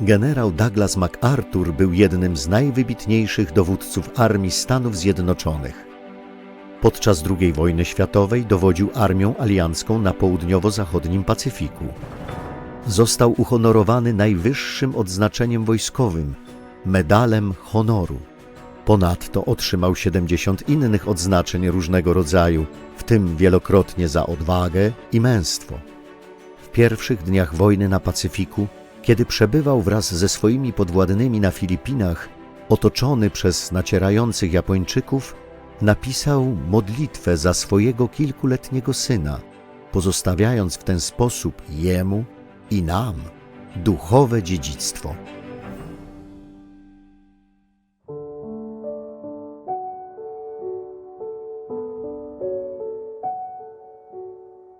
Generał Douglas MacArthur był jednym z najwybitniejszych dowódców Armii Stanów Zjednoczonych. Podczas II wojny światowej dowodził armią aliancką na południowo-zachodnim Pacyfiku. Został uhonorowany najwyższym odznaczeniem wojskowym medalem honoru. Ponadto otrzymał 70 innych odznaczeń różnego rodzaju, w tym wielokrotnie za odwagę i męstwo. W pierwszych dniach wojny na Pacyfiku, kiedy przebywał wraz ze swoimi podwładnymi na Filipinach, otoczony przez nacierających Japończyków, napisał modlitwę za swojego kilkuletniego syna, pozostawiając w ten sposób jemu i nam duchowe dziedzictwo.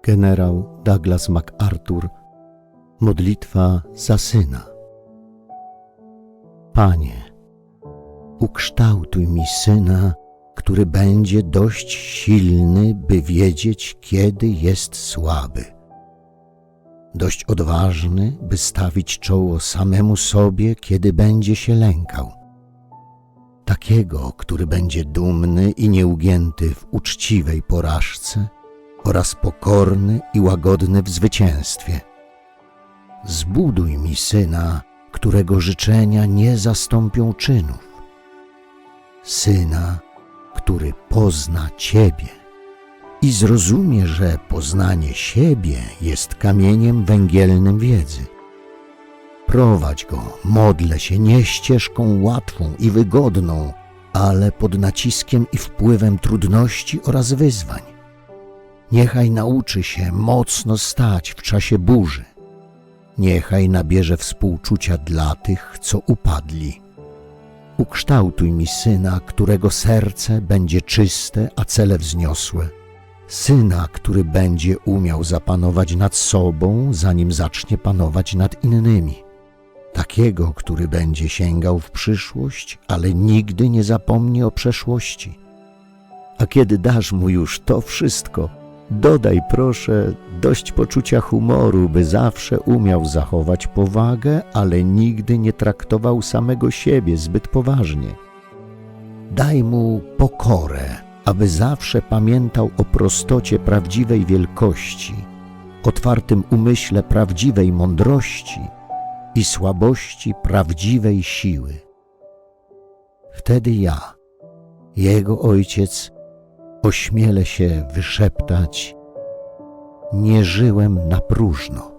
Generał Douglas MacArthur Modlitwa za syna. Panie, ukształtuj mi syna, który będzie dość silny, by wiedzieć, kiedy jest słaby. Dość odważny, by stawić czoło samemu sobie, kiedy będzie się lękał. Takiego, który będzie dumny i nieugięty w uczciwej porażce oraz pokorny i łagodny w zwycięstwie. Zbuduj mi syna, którego życzenia nie zastąpią czynów. Syna, który pozna Ciebie i zrozumie, że poznanie siebie jest kamieniem węgielnym wiedzy. Prowadź go, modlę się nie ścieżką łatwą i wygodną, ale pod naciskiem i wpływem trudności oraz wyzwań. Niechaj nauczy się mocno stać w czasie burzy. Niechaj nabierze współczucia dla tych, co upadli. Ukształtuj mi syna, którego serce będzie czyste, a cele wzniosłe. Syna, który będzie umiał zapanować nad sobą, zanim zacznie panować nad innymi. Takiego, który będzie sięgał w przyszłość, ale nigdy nie zapomni o przeszłości. A kiedy dasz mu już to wszystko, dodaj proszę dość poczucia humoru, by zawsze umiał zachować powagę, ale nigdy nie traktował samego siebie zbyt poważnie. Daj mu pokorę, aby zawsze pamiętał o prostocie prawdziwej wielkości, otwartym umyśle prawdziwej mądrości i słabości prawdziwej siły. Wtedy ja, jego ojciec, ośmielę się wyszeptać: Nie żyłem na próżno.